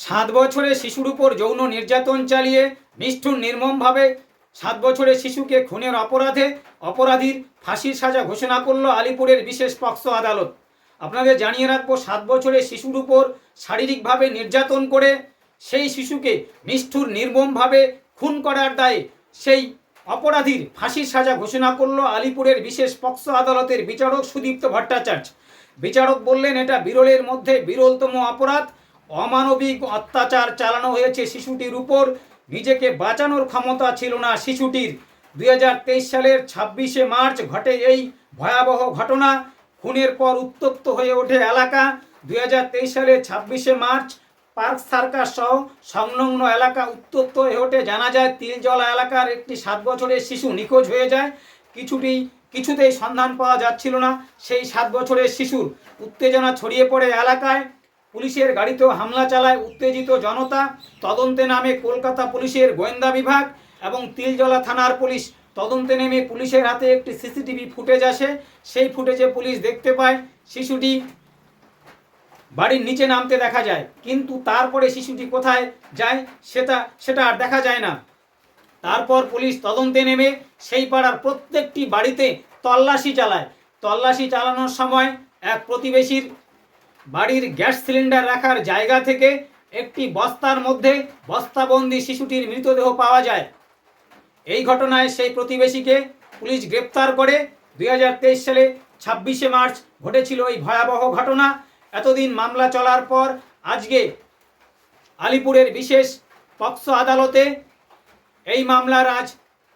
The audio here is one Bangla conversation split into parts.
সাত বছরের শিশুর উপর যৌন নির্যাতন চালিয়ে, নিষ্ঠুর নির্মমভাবে সাত বছরের শিশুকে খুনের অপরাধে, অপরাধীর ফাঁসির সাজা ঘোষণা করল আলিপুরের বিশেষ পক্সো আদালত। আপনাদের জানিয়ে রাখব, সাত বছরের শিশুর উপর শারীরিকভাবে নির্যাতন করে সেই শিশুকে নিষ্ঠুর নির্মমভাবে খুন করার দায়ে সেই অপরাধীর ফাঁসির সাজা ঘোষণা করল আলিপুরের বিশেষ পক্সো আদালতের বিচারক সুদীপ্ত ভট্টাচার্য। বিচারক বললেন, এটা বিরলের মধ্যে বিরলতম অপরাধ। অমানবিক অত্যাচার চালানো হয়েছে শিশুটির উপর। নিজেকে বাঁচানোর ক্ষমতা ছিল না শিশুটির। দুই হাজার তেইশ সালের ছাব্বিশে মার্চ ঘটে এই ভয়াবহ ঘটনা। খুনের পর উত্তপ্ত হয়ে ওঠে এলাকা। দুই হাজার তেইশ সালের ছাব্বিশে মার্চ পার্ক সার্কাস সহ সংলগ্ন এলাকা উত্তপ্ত হয়ে ওঠে। জানা যায়, তিলজলা এলাকার একটি সাত বছরের শিশু নিখোঁজ হয়ে যায়। কিছুটি, কিছুতেই সন্ধান পাওয়া যাচ্ছিল না সেই সাত বছরের শিশুর। উত্তেজনা ছড়িয়ে পড়ে এলাকায়। পুলিশের গাড়িতেও হামলা চালায় উত্তেজিত জনতা। তদন্তে নামে কলকাতা পুলিশের গোয়েন্দা বিভাগ এবং তিলজলা থানার পুলিশ। তদন্তে নেমে পুলিশের হাতে একটি সিসিটিভি ফুটেজ আসে। সেই ফুটেজে পুলিশ দেখতে পায় শিশুটি বাড়ির নিচে নামতে দেখা যায়। কিন্তু তারপরে শিশুটি কোথায় যায় সেটা সেটা আর দেখা যায় না। তারপর পুলিশ তদন্তে নেমে সেই পাড়ার প্রত্যেকটি বাড়িতে তল্লাশি চালায়। তল্লাশি চালানোর সময় এক প্রতিবেশীর বাড়ির গ্যাস সিলিন্ডার রাখার জায়গা থেকে একটি বস্তার মধ্যে বস্তাবন্দি শিশুটির মৃতদেহ পাওয়া যায়। এই ঘটনায় সেই প্রতিবেশীকে পুলিশ গ্রেপ্তার করে দুই হাজার তেইশ সালে ছাব্বিশে মার্চ ঘটেছিল এই ভয়াবহ ঘটনা। এতদিন মামলা চলার পর আজকে আলিপুরের বিশেষ পক্সো আদালতে এই মামলার আজ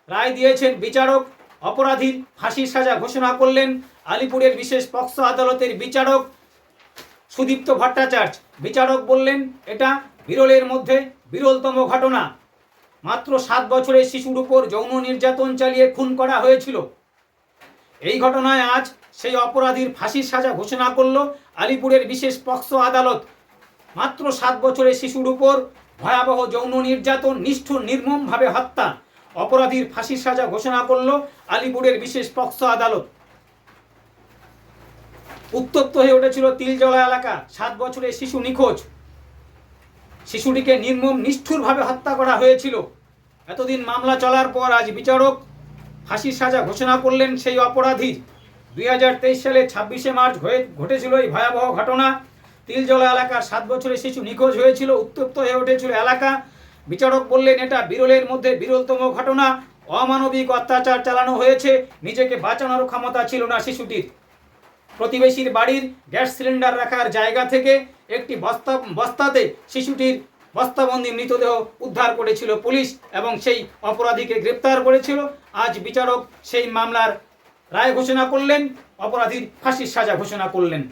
রায় দিয়েছেন বিচারক। অপরাধীর ফাঁসির সাজা ঘোষণা করলেন আলিপুরের বিশেষ পক্সো আদালতের বিচারক। সুদীপ্ত ভট্টাচার্য। বিচারক বললেন, এটা বিরলের মধ্যে বিরলতম ঘটনা। মাত্র সাত বছরের শিশুর উপর যৌন নির্যাতন চালিয়ে খুন করা হয়েছিল। এই ঘটনায় আজ সেই অপরাধীর ফাঁসির সাজা ঘোষণা করল আলিপুরের বিশেষ পক্সো আদালত। মাত্র সাত বছরের শিশুর উপর ভয়াবহ যৌন নির্যাতন নিষ্ঠুর নির্মমভাবে হত্যা। অপরাধীর ফাঁসির সাজা ঘোষণা করল আলিপুরের বিশেষ পক্সো আদালত। উত্তপ্ত হয়ে উঠেছিল তিলজলা এলাকা। সাত বছরের শিশু নিখোঁজ। শিশুটিকে নির্মম নিষ্ঠুরভাবে হত্যা করা হয়েছিল। এতদিন মামলা চলার পর আজ বিচারক ফাঁসির সাজা ঘোষণা করলেন সেই অপরাধীর দুই হাজার তেইশ সালে ছাব্বিশে মার্চ হয়ে ঘটেছিল এই ভয়াবহ ঘটনা। তিলজলা এলাকার সাত বছরের শিশু নিখোঁজ হয়েছিল, উত্তপ্ত হয়ে উঠেছিল এলাকা। বিচারক বললেন, এটা বিরলের মধ্যে বিরলতম ঘটনা। অমানবিক অত্যাচার চালানো হয়েছে। নিজেকে বাঁচানোর ক্ষমতা ছিল না শিশুটির। প্রতিবেশীর বাড়ির গ্যাস সিলিন্ডার রাখার জায়গা থেকে একটি বস্তা, বস্তাতে শিশুটির বস্তাবন্দি মৃতদেহ উদ্ধার করেছিল পুলিশ এবং সেই অপরাধীকে গ্রেপ্তার করেছিল। আজ বিচারক সেই মামলার রায় ঘোষণা করলেন, অপরাধীর ফাঁসির সাজা ঘোষণা করলেন।